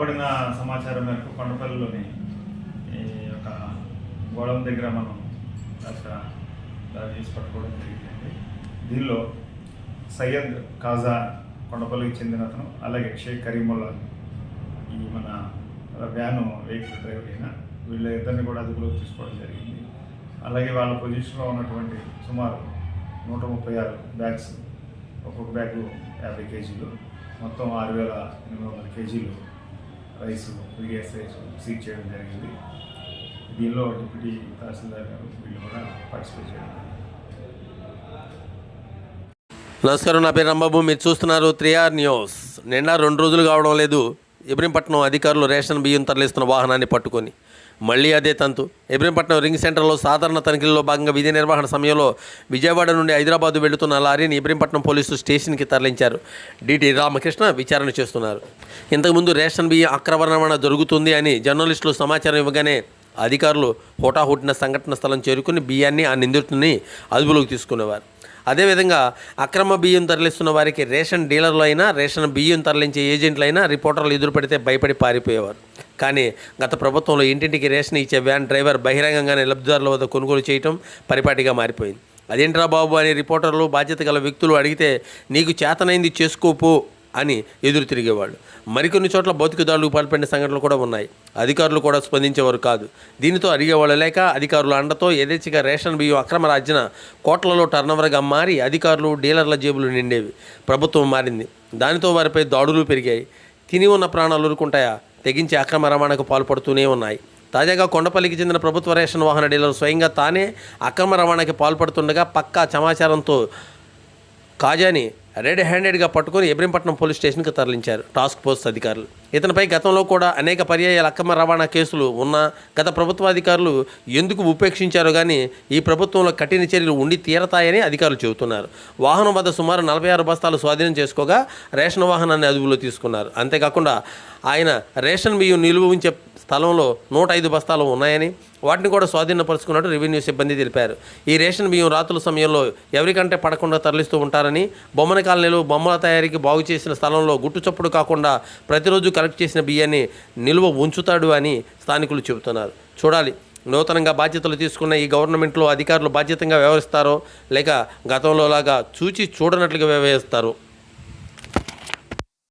రాబడిన సమాచారం మేరకు కొండపల్లిలోని ఈ యొక్క గోడం దగ్గర మనం అక్కడ దాన్ని తీసి పట్టుకోవడం జరిగిందండి. దీనిలో సయ్యద్ కాజా కొండపల్లికి చెందిన అతను అలాగే షేక్ కరీముల్లా ఈ మన వ్యాను వెహికల్ డ్రైవర్ అయిన వీళ్ళ ఇద్దరిని కూడా అదుపులోకి తీసుకోవడం జరిగింది. అలాగే వాళ్ళ పొజిషన్లో ఉన్నటువంటి సుమారు నూట ముప్పై ఆరు బ్యాగ్స్ ఒక్కొక్క బ్యాగ్ యాభై కేజీలు మొత్తం ఆరు వేల ఎనిమిది వందల కేజీలు రైస్ పీడిఎస్ రైస్ సీజ్ చేయడం జరిగింది. దీనిలో డిప్యూటీ తహసీల్దార్ గారు వీళ్ళు కూడా పార్టిసిపేట్ చేయడం నమస్కారం నా పేరు రంబాబు మీరు చూస్తున్నారు త్రీఆర్ న్యూస్. నిండా రెండు రోజులు కావడం లేదు. ఇబ్రహీంపట్నం అధికారులు రేషన్ బియ్యం తరలిస్తున్న వాహనాన్ని పట్టుకొని మళ్ళీ అదే తంతు. ఇబ్రహీంపట్నం రింగ్ సెంటర్లో సాధారణ తనిఖీల్లో భాగంగా విధి నిర్వహణ సమయంలో విజయవాడ నుండి హైదరాబాద్ వెళుతున్న లారీని ఇబ్రహీంపట్నం పోలీసులు స్టేషన్కి తరలించారు. డిటి రామకృష్ణ విచారణ చేస్తున్నారు. ఇంతకుముందు రేషన్ బియ్యం అక్రమ రవాణా జరుగుతుంది అని జర్నలిస్టులు సమాచారం ఇవ్వగానే అధికారులు హోటాహుటిన సంఘటన స్థలం చేరుకుని బియ్యాన్ని ఆ నిందితుడిని అదుపులోకి తీసుకునేవారు. అదేవిధంగా అక్రమ బియ్యం తరలిస్తున్న వారికి రేషన్ డీలర్లు అయినా రేషన్ బియ్యం తరలించే ఏజెంట్లు అయినా రిపోర్టర్లు ఎదురుపడితే భయపడి పారిపోయేవారు. కానీ గత ప్రభుత్వంలో ఇంటింటికి రేషన్ ఇచ్చే వ్యాన్ డ్రైవర్ బహిరంగంగానే లబ్ధిదారుల వద్ద కొనుగోలు చేయటం పరిపాటిగా మారిపోయింది. అదేంట్రా బాబు అని రిపోర్టర్లు బాధ్యత గల వ్యక్తులు అడిగితే నీకు చేతనైంది చేసుకోపో అని ఎదురు తిరిగేవాళ్ళు. మరికొన్ని చోట్ల భౌతికదారులకు పాల్పడిన సంఘటనలు కూడా ఉన్నాయి. అధికారులు కూడా స్పందించేవారు కాదు. దీనితో అడిగేవాళ్ళు లేక అధికారుల అండతో యథేచ్ఛగా రేషన్ బియ్యం అక్రమ రాజ్యన కోట్లలో టర్నోవర్గా మారి అధికారులు డీలర్ల జేబులు నిండేవి. ప్రభుత్వం మారింది. దానితో వారిపై దాడులు పెరిగాయి. తిని ఉన్న ప్రాణాలు ఊరుకుంటాయా? తెగించి అక్రమ రవాణాకు పాల్పడుతూనే ఉన్నాయి. తాజాగా కొండపల్లికి చెందిన ప్రభుత్వ రేషన్ వాహన డీలర్ స్వయంగా తానే అక్రమ రవాణాకి పాల్పడుతుండగా పక్కా సమాచారంతో కాజాని రెడ్ హ్యాండెడ్గా పట్టుకొని ఎబ్రింపట్నం పోలీస్ స్టేషన్కి తరలించారు. టాస్క్ ఫోర్స్ అధికారులు. ఇతనిపై గతంలో కూడా అనేక పర్యాయాల అక్రమ రవాణా కేసులు ఉన్నా గత ప్రభుత్వాధికారులు ఎందుకు ఉపేక్షించారో కానీ ఈ ప్రభుత్వంలో కఠిన చర్యలు ఉండి తీరతాయని అధికారులు చెబుతున్నారు. వాహనం వద్ద సుమారు నలభై ఆరు బస్తాలు స్వాధీనం చేసుకోగా రేషన్ వాహనాన్ని అదుపులో తీసుకున్నారు. అంతేకాకుండా ఆయన రేషన్ బియ్యం నిలువ ఉంచే స్థలంలో నూట ఐదు బస్తాలు ఉన్నాయని వాటిని కూడా స్వాధీనపరుచుకున్నట్టు రెవెన్యూ సిబ్బంది తెలిపారు. ఈ రేషన్ బియ్యం రాత్రుల సమయంలో ఎవరికంటే పడకుండా తరలిస్తూ ఉంటారని బొమ్మన కాలనీలో బొమ్మల తయారీకి బాగు చేసిన స్థలంలో గుట్టు చప్పుడు కాకుండా ప్రతిరోజు కలెక్ట్ చేసిన బియ్యాన్ని నిల్వ ఉంచుతాడు అని స్థానికులు చెబుతున్నారు. చూడాలి నూతనంగా బాధ్యతలు తీసుకున్న ఈ గవర్నమెంట్లో అధికారులు బాధ్యతంగా వ్యవహరిస్తారో లేక గతంలో లాగా చూచి చూడనట్లుగా వ్యవహరిస్తారో.